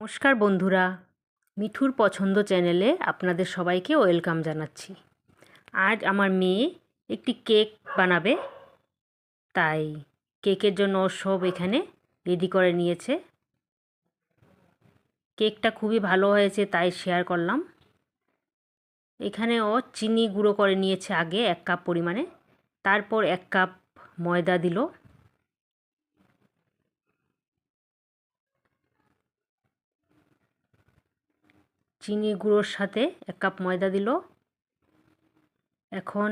নমস্কার বন্ধুরা, মিঠুর পছন্দ চ্যানেলে আপনাদের সবাইকে ওয়েলকাম জানাচ্ছি। আজ আমার মেয়ে একটি কেক বানাবে, তাই কেকের জন্য সব এখানে রেডি করে নিয়েছে। কেকটা খুবই ভালো হয়েছে, তাই শেয়ার করলাম। এখানে ও চিনি গুঁড়ো করে নিয়েছে আগে এক কাপ পরিমাণে, তারপর এক কাপ ময়দা দিল। চিনি গুঁড়োর সাথে এক কাপ ময়দা দিল। এখন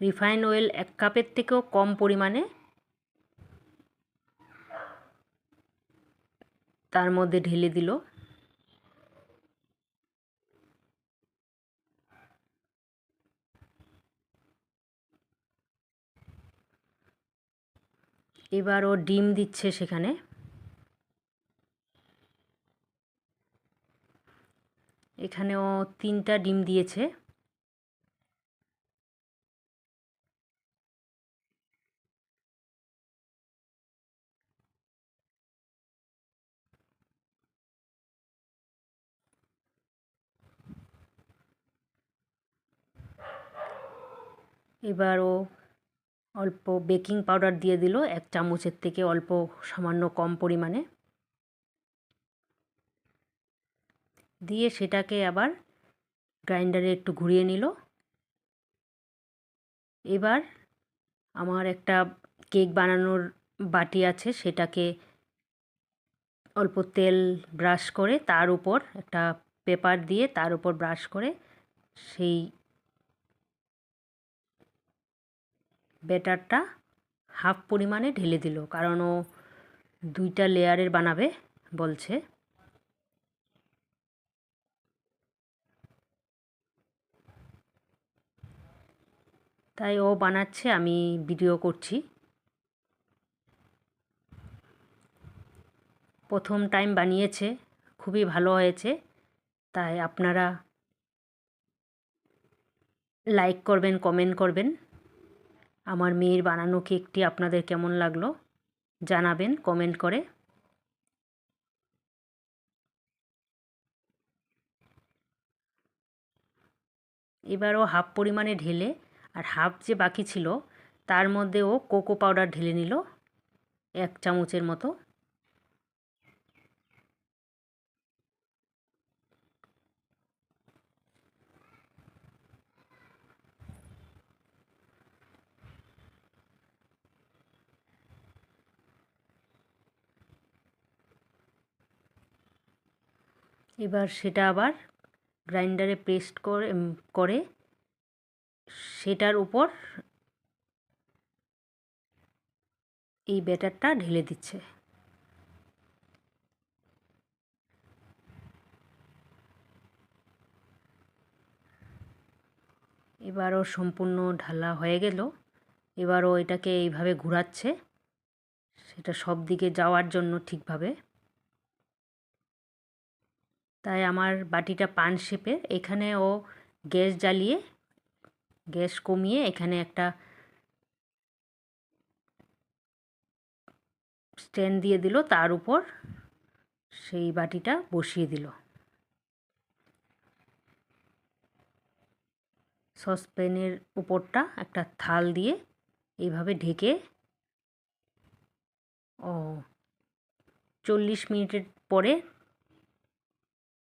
রিফাইন অয়েল এক কাপের থেকেও কম পরিমাণে। তার মধ্যে ঢেলে দিল। এবার ও ডিম দিচ্ছে সেখানে। এখানেও তিনটা ডিম দিয়েছে। এবার ও অল্প বেকিং পাউডার দিয়ে দিল, এক চামচের থেকে অল্প সামান্য কম পরিমাণে। দিয়ে সেটাকে আবার গ্রাইন্ডারে একটু ঘুরিয়ে নিল। এবার আমার একটা কেক বানানোর বাটি আছে, সেটাকে অল্প তেল ব্রাশ করে তার উপর একটা পেপার দিয়ে তার উপর ব্রাশ করে সেই ব্যাটারটা হাফ পরিমাণে ঢেলে দিল। কারণ ও দুইটা লেয়ারের বানাবে বলছে। তাই ও বানাচ্ছে, আমি ভিডিও করছি। প্রথম টাইম বানিয়েছে, খুবই ভালো হয়েছে। তাই আপনারা লাইক করবেন কমেন্ট করবেন। আমার মেয়ের বানানো কেকটি আপনাদের কেমন লাগল, জানাবেন কমেন্ট করে। এবারও হাফ পরিমাণে ঢেলে আর হাফ যে বাকি ছিল, তার মধ্যে ও কোকো পাউডার ঢেলে নিল, এক চামচের মতো। এবার সেটা আবার গ্রাইন্ডারে পেস্ট করে করে সেটার উপর এই ব্যাটারটা ঢেলে দিচ্ছে। এবারও সম্পূর্ণ ঢালা হয়ে গেল। এবারও এটাকে এইভাবে ঘোরাচ্ছে। সেটা সব দিকে যাওয়ার জন্য ঠিকভাবে। তাই আমার বাটিটা পান শেপে। এখানে ও গ্যাস জ্বালিয়ে গ্যাস কমিয়ে এখানে একটা স্ট্যান্ড দিয়ে দিল, তার উপর সেই বাটিটা বসিয়ে দিল। সসপ্যানের উপরটা একটা থাল দিয়ে এইভাবে ঢেকে, ও, চল্লিশ মিনিটের পরে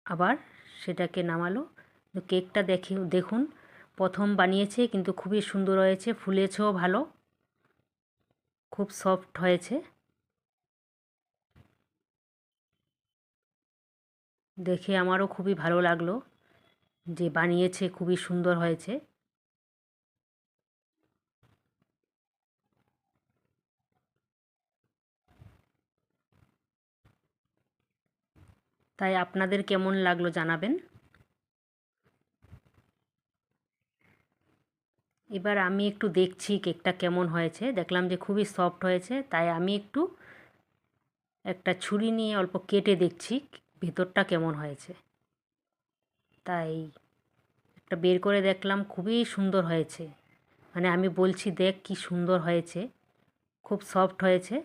আবার সেটাকে নামালো। কেকটা দেখে, দেখুন প্রথম বানিয়েছে, কিন্তু খুবই সুন্দর হয়েছে, ফুলেছেও ভালো। খুব সফট হয়েছে। দেখে আমারও খুবই ভালো লাগল যে বানিয়েছে, খুবই সুন্দর হয়েছে। তাই আপনাদের কেমন লাগল জানাবেন? এবার আমি একটু দেখছি কেকটা কেমন হয়েছে। দেখলাম যে খুবই সফট হয়েছে, তাই আমি একটু একটা ছুরি নিয়ে অল্প কেটে দেখছি ভেতরটা কেমন হয়েছে। তাই একটা বের করে দেখলাম খুবই সুন্দর হয়েছে। মানে আমি বলছি, দেখ কি সুন্দর হয়েছে, খুব সফট হয়েছে।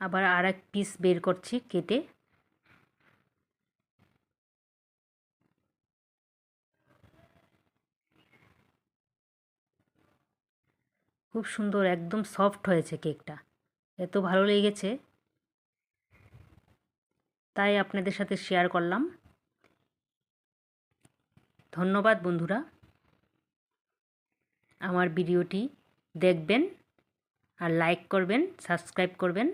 আবার আর এক পিস বের করছি কেটে। খুব সুন্দর, একদম সফট হয়েছে কেকটা। এত ভালো লেগেছে। তাই আপনাদের সাথে শেয়ার করলাম। ধন্যবাদ বন্ধুরা। আমার ভিডিওটি দেখবেন আর লাইক করবেন, সাবস্ক্রাইব করবেন।